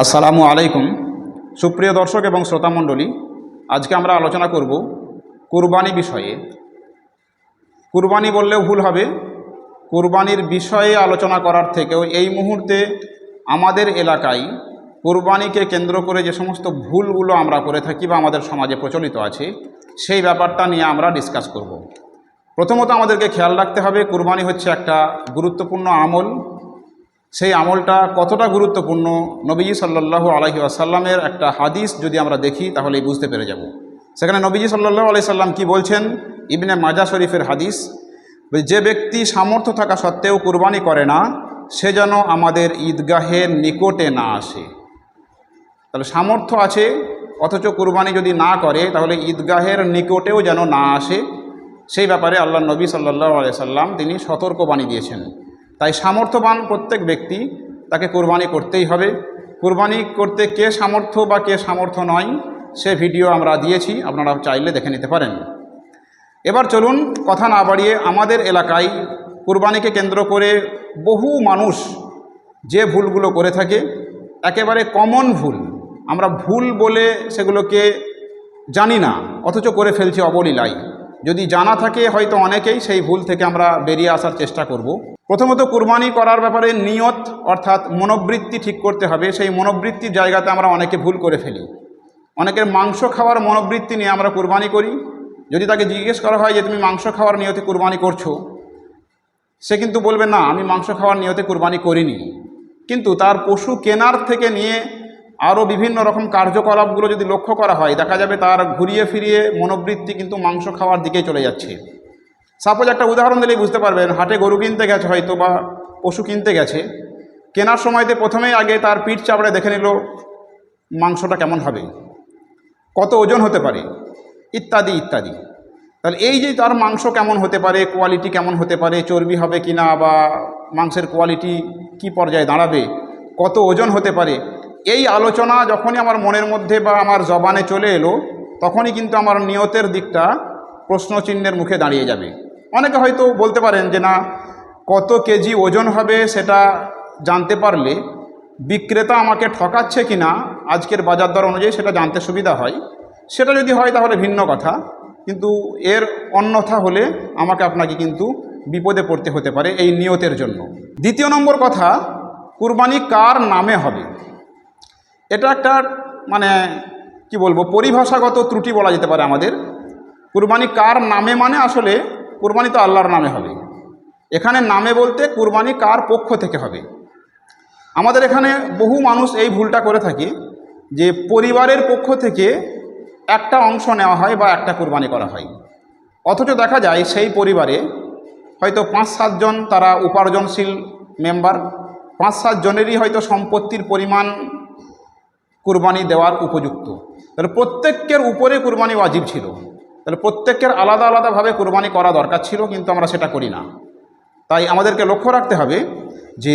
আসসালামু আলাইকুম। সুপ্রিয় দর্শক এবং শ্রোতামণ্ডলী আজকে আমরা আলোচনা করব কুরবানি বিষয়ে। কুরবানি বললেও ভুল হবে। কুরবানির বিষয়ে আলোচনা করার থেকেও এই মুহূর্তে আমাদের এলাকায় কুরবানিকে কেন্দ্র করে যে সমস্ত ভুলগুলো আমরা করে থাকি বা আমাদের সমাজে প্রচলিত আছে, সেই ব্যাপারটা নিয়ে আমরা ডিসকাস করব। প্রথমত আমাদেরকে খেয়াল রাখতে হবে, কুরবানি হচ্ছে একটা গুরুত্বপূর্ণ আমল। সেই আমলটা কতটা গুরুত্বপূর্ণ? নবীজি সাল্লাল্লাহু আলহি আসাল্লামের একটা হাদিস যদি আমরা দেখি তাহলেই বুঝতে পেরে যাব। সেখানে নবীজি সাল্লাল্লাহু আলাইহি সাল্লাম কি বলছেন? ইবনে মাজা শরীফের হাদিস, যে ব্যক্তি সামর্থ্য থাকা সত্ত্বেও কুরবানি করে না, সে যেন আমাদের ঈদগাহের নিকটে না আসে। তাহলে সামর্থ্য আছে, অথচ কুরবানি যদি না করে, তাহলে ঈদগাহের নিকটেও যেন না আসে। সেই ব্যাপারে আল্লাহ নবী সাল্লাহ আলিয়া সাল্লাম তিনি সতর্কবাণী দিয়েছেন। তাই সামর্থ্যবান প্রত্যেক ব্যক্তি তাকে কোরবানি করতেই হবে। কোরবানি করতে কে সামর্থ্য বা কে সামর্থ্য নয়, সে ভিডিও আমরা দিয়েছি আপনারা চাইলে দেখে নিতে পারেন। এবার চলুন কথা না বাড়িয়ে আমাদের এলাকায় কুরবানিকে কেন্দ্র করে বহু মানুষ যে ভুলগুলো করে থাকে, একেবারে কমন ভুল। আমরা ভুল বলে সেগুলোকে জানি না, অথচ করে ফেলছি অবলীলায়। যদি জানা থাকে হয়তো অনেকেই সেই ভুল থেকে আমরা বেরিয়ে আসার চেষ্টা করব। প্রথমত কুরবানি করার ব্যাপারে নিয়ত, অর্থাৎ মনোবৃত্তি ঠিক করতে হবে। সেই মনোবৃত্তির জায়গাতে আমরা অনেকে ভুল করে ফেলি। অনেকের মাংস খাওয়ার মনোবৃত্তি নিয়ে আমরা কুরবানি করি। যদি তাকে জিজ্ঞেস করা হয় যে, তুমি মাংস খাওয়ার নিয়তে কুরবানি করছ? সে কিন্তু বলবে, না, আমি মাংস খাওয়ার নিয়তে কুরবানি করিনি। কিন্তু তার পশু কেনার থেকে নিয়ে আরও বিভিন্ন রকম কার্যকলাপগুলো যদি লক্ষ্য করা হয়, দেখা যাবে তার ঘুরিয়ে ফিরিয়ে মনোবৃত্তি কিন্তু মাংস খাওয়ার দিকে চলে যাচ্ছে। সাপোজ একটা উদাহরণ দিলেই বুঝতে পারবেন, হাটে গরু কিনতে গেছে হয়তো বা পশু কিনতে গেছে। কেনার সময়তে প্রথমেই আগে তার পিঠ চাপড়ে দেখে নিল মাংসটা কেমন হবে, কত ওজন হতে পারে, ইত্যাদি ইত্যাদি। তাহলে এই যে তার মাংস কেমন হতে পারে কোয়ালিটি কেমন হতে পারে, চর্বি হবে কি না বা মাংসের কোয়ালিটি কি পর্যায়ে দাঁড়াবে, কত ওজন হতে পারে, এই আলোচনা যখনই আমার মনের মধ্যে বা আমার জবানে চলে এলো, তখনই কিন্তু আমার নিয়তের দিকটা প্রশ্নচিহ্নের মুখে দাঁড়িয়ে যাবে। অনেকে হয়তো বলতে পারেন যে না, কত কেজি ওজন হবে সেটা জানতে পারলে বিক্রেতা আমাকে ঠকাচ্ছে কি না আজকের বাজার দর অনুযায়ী সেটা জানতে সুবিধা হয়। সেটা যদি হয় তাহলে ভিন্ন কথা, কিন্তু এর অন্যথা হলে আমাকে আপনাকে কিন্তু বিপদে পড়তে হতে পারে এই নিয়তের জন্য। দ্বিতীয় নম্বর কথা, কুরবানি কার নামে হবে? এটা একটা মানে কি বলব, পরিভাষাগত ত্রুটি বলা যেতে পারে আমাদের। কুরবানি কার নামে মানে আসলে কুরবানি তো আল্লাহর নামে হবে। এখানে নামে বলতে কুরবানি কার পক্ষ থেকে হবে? আমাদের এখানে বহু মানুষ এই ভুলটা করে থাকে যে পরিবারের পক্ষ থেকে একটা অংশ নেওয়া হয় বা একটা কুরবানি করা হয়। অথচ দেখা যায় সেই পরিবারে হয়তো পাঁচ সাতজন তারা উপার্জনশীল মেম্বার, পাঁচ সাতজনেরই হয়তো সম্পত্তির পরিমাণ কুরবানি দেওয়ার উপযুক্ত। তাহলে প্রত্যেকের উপরে কুরবানি ওয়াজিব ছিল। তাহলে প্রত্যেকের আলাদা আলাদাভাবে কুরবানি করা দরকার ছিল, কিন্তু আমরা সেটা করি না। তাই আমাদেরকে লক্ষ্য রাখতে হবে যে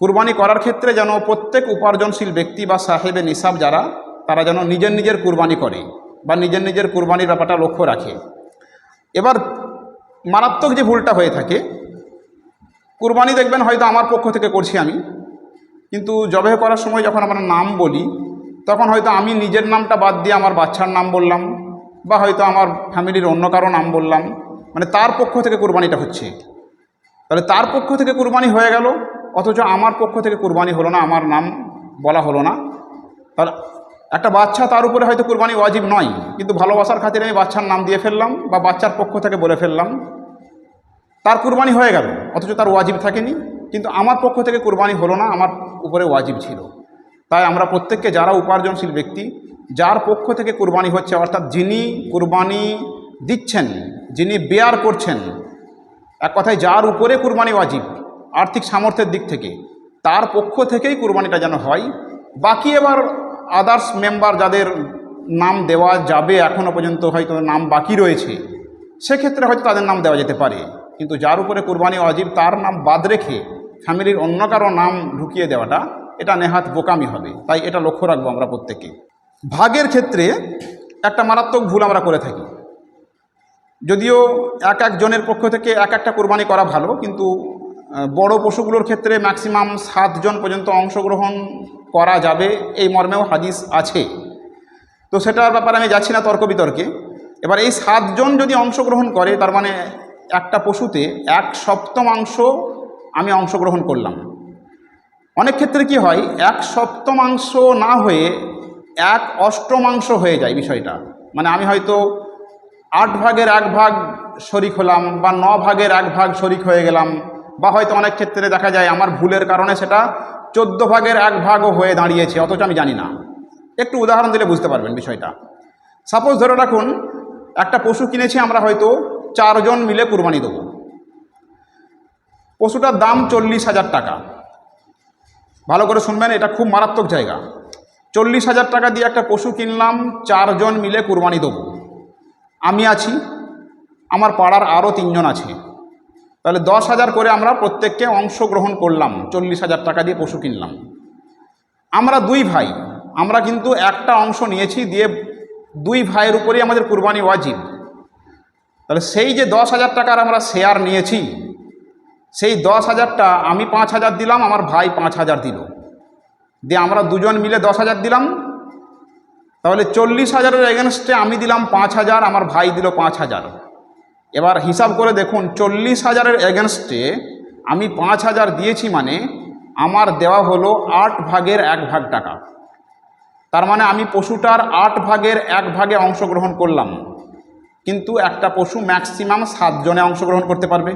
কুরবানি করার ক্ষেত্রে যেন প্রত্যেক উপার্জনশীল ব্যক্তি বা সাহেবে নিসাব যারা, তারা যেন নিজের নিজের কুরবানি করে বা নিজের নিজের কুরবানির ব্যাপারটা লক্ষ্য রাখে। এবার মারাত্মক যে ভুলটা হয়ে থাকে, কুরবানি দেখবেন হয়তো আমার পক্ষ থেকে করছি আমি, কিন্তু জবে করার সময় যখন আমরা নাম বলি, তখন হয়তো আমি নিজের নামটা বাদ দিয়ে আমার বাচ্চার নাম বললাম বা হয়তো আমার ফ্যামিলির অন্য কারও নাম বললাম মানে তার পক্ষ থেকে কুরবানিটা হচ্ছে। তাহলে তার পক্ষ থেকে কুরবানি হয়ে গেল, অথচ আমার পক্ষ থেকে কুরবানি হলো না, আমার নাম বলা হলো না। তাহলে একটা বাচ্চা তার উপরে হয়তো কুরবানি ওয়াজিব নয়, কিন্তু ভালোবাসার খাতিরে আমি বাচ্চার নাম দিয়ে ফেললাম বা বাচ্চার পক্ষ থেকে বলে ফেললাম। তার কুরবানি হয়ে গেল, অথচ তার ওয়াজিব থাকেনি, কিন্তু আমার পক্ষ থেকে কুরবানি হলো না, আমার উপরে ওয়াজিব ছিল। তাই আমরা প্রত্যেককে যারা উপার্জনশীল ব্যক্তি যার পক্ষ থেকে কুরবানি হচ্ছে, অর্থাৎ যিনি কুরবানি দিচ্ছেন, যিনি বেয়ার করছেন, এক কথায় যার উপরে কুরবানি ওয়াজিব, আর্থিক সামর্থ্যের দিক থেকে, তার পক্ষ থেকেই কুরবানিটা যেন হয়। বাকি এবার আদার্স মেম্বার যাদের নাম দেওয়া যাবে এখনও পর্যন্ত হয়তো নাম বাকি রয়েছে, সেক্ষেত্রে হয়তো তাদের নাম দেওয়া যেতে পারে। কিন্তু যার উপরে কুরবানি ওয়াজিব, তার নাম বাদ রেখে ফ্যামিলির অন্য কারও নাম ঢুকিয়ে দেওয়াটা, এটা নেহাত বোকামি হবে। তাই এটা লক্ষ্য রাখব আমরা প্রত্যেকে। ভাগের ক্ষেত্রে একটা মারাত্মক ভুল আমরা করে থাকি। যদিও এক একজনের পক্ষ থেকে এক একটা কোরবানি করা ভালো, কিন্তু বড় পশুগুলোর ক্ষেত্রে ম্যাক্সিমাম সাতজন পর্যন্ত অংশগ্রহণ করা যাবে এই মর্মেও হাদিস আছে। তো সেটার ব্যাপারে আমি যাচ্ছি না তর্ক বিতর্কে। এবার এই সাতজন যদি অংশগ্রহণ করে, তার মানে একটা পশুতে এক সপ্তমাংশ আমি অংশগ্রহণ করলাম। অনেক ক্ষেত্রে কি হয়, এক সপ্তমাংশ না হয়ে এক অষ্টমাংশ হয়ে যায় বিষয়টা। মানে আমি হয়তো আট ভাগের এক ভাগ শরিক হলাম বা ন ভাগের এক ভাগ শরিক হয়ে গেলাম বা হয়তো অনেক ক্ষেত্রে দেখা যায় আমার ভুলের কারণে সেটা চোদ্দ ভাগের এক ভাগও হয়ে দাঁড়িয়েছে, অথচ আমি জানি না। একটু উদাহরণ দিলে বুঝতে পারবেন বিষয়টা। সাপোজ ধরে রাখুন, একটা পশু কিনেছি আমরা হয়তো চারজন মিলে কুরবানি দেবো। পশুটার দাম চল্লিশ হাজার টাকা। ভালো করে শুনবেন, এটা খুব মারাত্মক জায়গা। চল্লিশ হাজার টাকা দিয়ে একটা পশু কিনলাম, চারজন মিলে কুরবানি দেবো। আমি আছি, আমার পাড়ার আরও তিনজন আছে। তাহলে দশ হাজার করে আমরা প্রত্যেককে অংশগ্রহণ করলাম, চল্লিশ হাজার টাকা দিয়ে পশু কিনলাম। আমরা দুই ভাই, আমরা কিন্তু একটা অংশ নিয়েছি দিয়ে দুই ভাইয়ের উপরেই আমাদের কুরবানি ওয়াজিব। তাহলে সেই যে দশ হাজার টাকার আমরা শেয়ার নিয়েছি, সেই দশ হাজারটা আমি পাঁচ হাজার দিলাম, আমার ভাই পাঁচ হাজার দিল। দিয়ে আমরা দুজন মিলে দশ হাজার দিলাম। তাহলে চল্লিশ হাজারের এগেনস্টে আমি দিলাম পাঁচ হাজার, আমার ভাই দিল পাঁচ হাজার। এবার হিসাব করে দেখুন, চল্লিশ হাজারের এগেনস্টে আমি পাঁচ হাজার দিয়েছি মানে আমার দেওয়া হলো আট ভাগের এক ভাগ টাকা। তার মানে আমি পশুটার আট ভাগের এক ভাগে অংশগ্রহণ করলাম। কিন্তু একটা পশু ম্যাক্সিমাম সাতজনে অংশগ্রহণ করতে পারবে।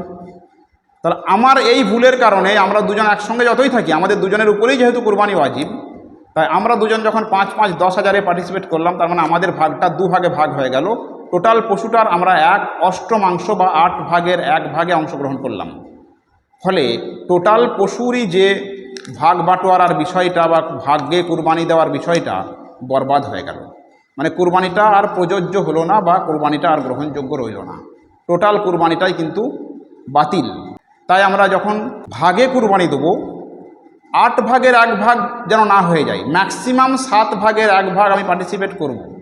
তাহলে আমার এই ভুলের কারণে আমরা দুজন একসঙ্গে যতই থাকি, আমাদের দুজনের উপরেই যেহেতু কোরবানি ওয়াজিব, তাই আমরা দুজন যখন পাঁচ পাঁচ, দশ হাজারে পার্টিসিপেট করলাম, তার মানে আমাদের ভাগটা দু ভাগে ভাগ হয়ে গেল। টোটাল পশুটার আমরা এক অষ্টমাংশ বা আট ভাগের এক ভাগে অংশগ্রহণ করলাম। ফলে টোটাল পশুরই যে ভাগ বাটোয়ারার বিষয়টা বা ভাগ্যে কুরবানি দেওয়ার বিষয়টা বরবাদ হয়ে গেল। মানে কুরবানিটা আর প্রযোজ্য হলো না বা কুরবানিটা আর গ্রহণযোগ্য রইল না। টোটাল কুরবানিটাই কিন্তু বাতিল। তাই আমরা যখন ভাগে কুরবানি দেবো, আট ভাগের এক ভাগ যেন না হয়ে যায়। ম্যাক্সিমাম সাত ভাগের এক ভাগ আমি পার্টিসিপেট করব।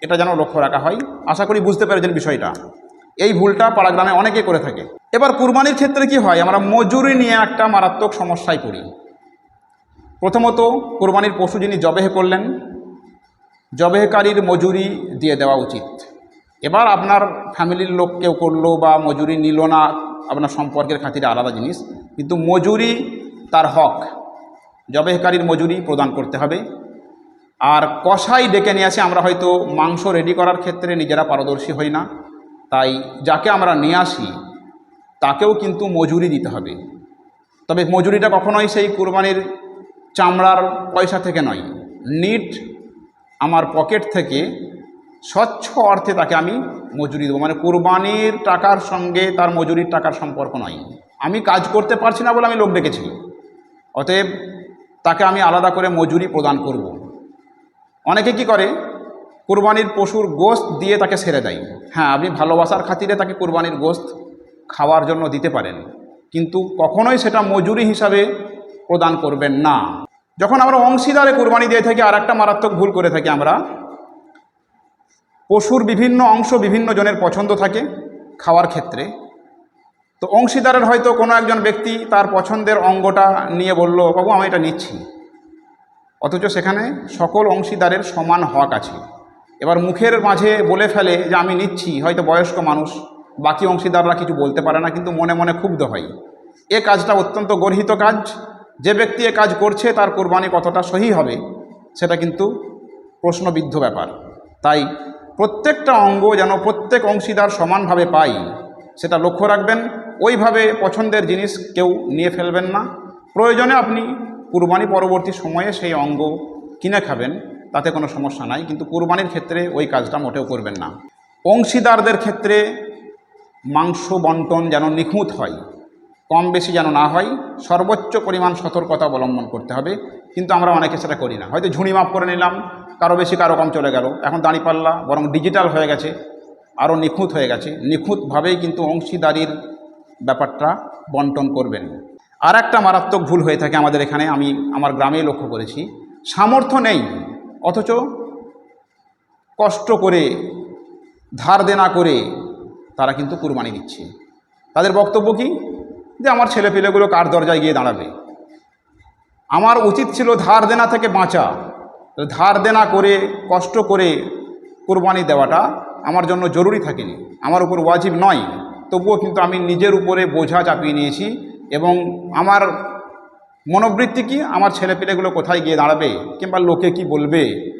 এটা যেন লক্ষ্য রাখা হয়। আশা করি বুঝতে পেরেছেন বিষয়টা। এই ভুলটা পাড়াগ্রামে অনেকে করে থাকে। এবার কুরবানির ক্ষেত্রে কি হয়? আমরা মজুরি নিয়ে একটা মারাত্মক সমস্যায় পড়ি। প্রথমত, কোরবানির পশু যিনি জবেহ করলেন, জবেহকারীর মজুরি দিয়ে দেওয়া উচিত। এবার আপনার ফ্যামিলির লোক কেউ করল বা মজুরি নিল না আপনার সম্পর্কের খাতিরে আলাদা জিনিস। কিন্তু মজুরি তার হক। জবেহকারীর মজুরি প্রদান করতে হবে। আর কষাই ডেকে নিয়ে আসে, আমরা হয়তো মাংস রেডি করার ক্ষেত্রে নিজেরা পারদর্শী হই না। তাই যাকে আমরা নিয়ে আসি, তাকেও কিন্তু মজুরি দিতে হবে। তবে মজুরিটা কখনোই সেই কুরবানির চামড়ার পয়সা থেকে নয়। নিট আমার পকেট থেকে স্বচ্ছ অর্থে তাকে আমি মজুরি দেবো। মানে কুরবানির টাকার সঙ্গে তার মজুরির টাকার সম্পর্ক নয়। আমি কাজ করতে পারছি না বলে আমি লোক ডেকেছি। অতএব তাকে আমি আলাদা করে মজুরি প্রদান করব। অনেকে কি করে? কুরবানির পশুর গোস্ত দিয়ে তাকে ছেড়ে দেয়। হ্যাঁ আপনি ভালোবাসার খাতিরে তাকে কুরবানির গোস্ত খাওয়ার জন্য দিতে পারেন। কিন্তু কখনোই সেটা মজুরি হিসাবে প্রদান করবেন না। যখন আমরা অংশীদারে কুরবানি দিয়ে থাকি আর একটা মারাত্মক ভুল করে থাকি আমরা। পশুর বিভিন্ন অংশ বিভিন্ন জনের পছন্দ থাকে খাওয়ার ক্ষেত্রে। তো অংশীদারের হয়তো কোনো একজন ব্যক্তি তার পছন্দের অঙ্গটা নিয়ে বলল, বাবু, আমি এটা নিচ্ছি। অথচ সেখানে সকল অংশীদারের সমান হক আছে। এবার মুখের মাঝে বলে ফেলে যে, আমি নিচ্ছি, হয়তো বয়স্ক মানুষ, বাকি অংশীদাররা কিছু বলতে পারে না, কিন্তু মনে মনে ক্ষুব্ধ হয়। এ কাজটা অত্যন্ত গর্হিত কাজ। যে ব্যক্তি এ কাজ করছে, তার কোরবানি কতটা সহি হবে, সেটা কিন্তু প্রশ্নবিদ্ধ ব্যাপার। তাই প্রত্যেকটা অঙ্গ যেন প্রত্যেক অংশীদার সমানভাবে পাই সেটা লক্ষ্য রাখবেন। ওইভাবে পছন্দের জিনিস কেউ নিয়ে ফেলবেন না। প্রয়োজনে আপনি কুরবানি পরবর্তী সময়ে সেই অঙ্গ কিনে খাবেন, তাতে কোনো সমস্যা নাই, কিন্তু কুরবানির ক্ষেত্রে ওই কাজটা মোটেও করবেন না। অংশীদারদের ক্ষেত্রে মাংস বন্টন যেন নিখুঁত হয় কম বেশি যেন না হয়, সর্বোচ্চ পরিমাণ সতর্কতা অবলম্বন করতে হবে। কিন্তু আমরা অনেকে সেটা করি না। হয়তো ঝুড়ি মাপ করে নিলাম, কারও বেশি, কারও কম চলে গেল। এখন দাঁড়িপাল্লা, বরং ডিজিটাল হয়ে গেছে আরও নিখুঁত হয়ে গেছে। নিখুঁতভাবেই কিন্তু অংশীদারির ব্যাপারটা বন্টন করবেন। আর একটা মারাত্মক ভুল হয়ে থাকে আমাদের এখানে, আমি আমার গ্রামে লক্ষ্য করেছি। সামর্থ্য নেই, অথচ কষ্ট করে, ধার দেনা করে তারা কিন্তু কুরবানি দিচ্ছে। তাদের বক্তব্য কি? যে আমার ছেলেপিলেগুলো কার দরজায় গিয়ে দাঁড়াবে? আমার উচিত ছিল ধার দেনা থেকে বাঁচা। ধার দেনা করে, কষ্ট করে কোরবানি দেওয়াটা আমার জন্য জরুরি থাকেনি। আমার উপর ওয়াজিব নয়। তবুও কিন্তু আমি নিজের উপরে বোঝা চাপিয়ে নিয়েছি এবং আমার মনোবৃত্তি কি? আমার ছেলেপিলেগুলো কোথায় গিয়ে দাঁড়াবে? কিংবা লোকে কি বলবে?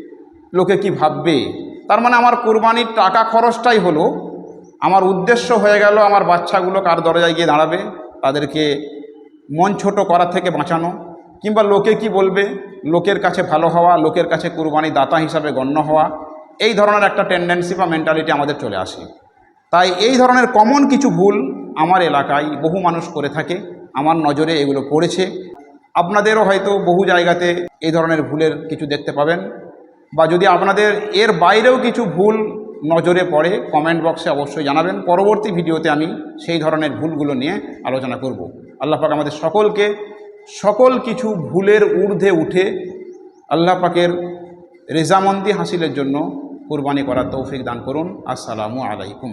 লোকে কি ভাববে? তার মানে আমার কোরবানির টাকা খরচটাই হলো। আমার উদ্দেশ্য হয়ে গেল আমার বাচ্চাগুলো কার দরজায় গিয়ে দাঁড়াবে? তাদেরকে মন ছোট করা থেকে বাঁচানো, কিংবা লোকে কি বলবে? লোকের কাছে ভালো হওয়া, লোকের কাছে কুরবানি দাতা হিসাবে গণ্য হওয়া, এই ধরনের একটা টেন্ডেন্সি বা মেন্টালিটি আমাদের চলে আসে। তাই এই ধরনের কমন কিছু ভুল আমার এলাকায় বহু মানুষ করে থাকে, আমার নজরে এগুলো পড়েছে। আপনাদেরও হয়তো বহু জায়গাতে এই ধরনের ভুলের কিছু দেখতে পাবেন, বা যদি আপনাদের এর বাইরেও কিছু ভুল নজরে পড়ে কমেন্ট বক্সে অবশ্যই জানাবেন। পরবর্তী ভিডিওতে আমি সেই ধরনের ভুলগুলো নিয়ে আলোচনা করব। আল্লাহ পাক আমাদের সকলকে সকল কিছু ভুলের ঊর্ধ্বে উঠে আল্লাহ পাকের রেজামন্দি হাসিলের জন্য কোরবানি করার তৌফিক দান করুন। আসসালামু আলাইকুম।